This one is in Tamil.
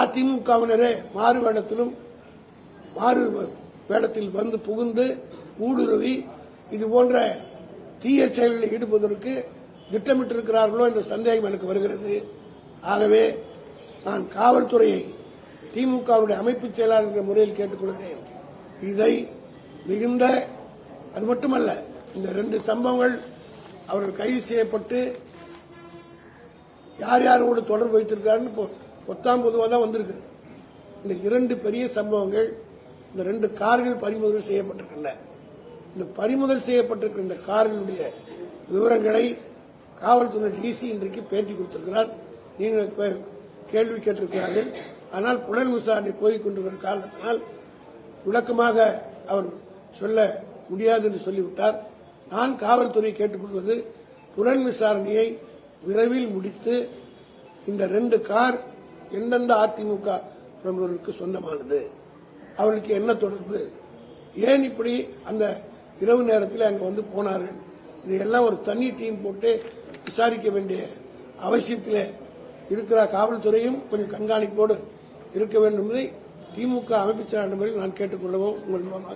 அதிமுகவினரே மாறு வேடத்திலும் மாறு வேடத்தில் வந்து புகுந்து ஊடுருவி இது போன்ற தீய செயல்களில் ஈடுபடுவதற்கு திட்டமிட்டிருக்கிறார்களோ என்ற சந்தேகம் எனக்கு வருகிறது. ஆகவே நான் காவல்துறையை திமுகவுடைய அமைப்பு செயலாளர் என்ற முறையில் கேட்டுக்கொள்கிறேன். இதை மிகுந்த அது மட்டுமல்ல இந்த ரெண்டு சம்பவங்கள் அவர்கள் கைது செய்யப்பட்டு யார் யாரோடு தொடர்பு வைத்திருக்காருன்னு பொத்தாம் பொதுவாக தான் வந்திருக்கு. இந்த இரண்டு பெரிய சம்பவங்கள் இந்த ரெண்டு கார்கள் பறிமுதல் செய்யப்பட்டிருக்கின்றன. இந்த பறிமுதல் செய்யப்பட்டிருக்கிற இந்த கார்களுடைய விவரங்களை காவல்துறை டிசி இன்றைக்கு பேட்டி கொடுத்திருக்கிறார். நீங்கள் கேள்வி கேட்டிருக்கிறார்கள். ஆனால் புலன் விசாரணை போய் கொண்டிருக்கிற காரணத்தினால் விளக்கமாக அவர் சொல்ல முடியாது என்று சொல்லிவிட்டார். நான் காவல்துறை கேட்டுக்கொள்வது புலன் விசாரணையை விரைவில் முடித்து இந்த ரெண்டு கார் எந்தெந்த அதிமுக பிரமுகர்களுக்கு சொந்தமானது? அவர்களுக்கு என்ன தொடர்பு? ஏன் இப்படி அந்த இரவு நேரத்தில் அங்கே வந்து போனார்கள்? இதையெல்லாம் ஒரு தனி டீம் போட்டு விசாரிக்க வேண்டிய அவசியத்தில் இருக்கிற காவல்துறையும் கொஞ்சம் கண்காணிப்போடு இருக்க வேண்டும் என்பதை திமுக அமைப்பு செயலாளர் முறையில் நான் கேட்டுக்கொள்ளவும் உங்கள் மூலமாக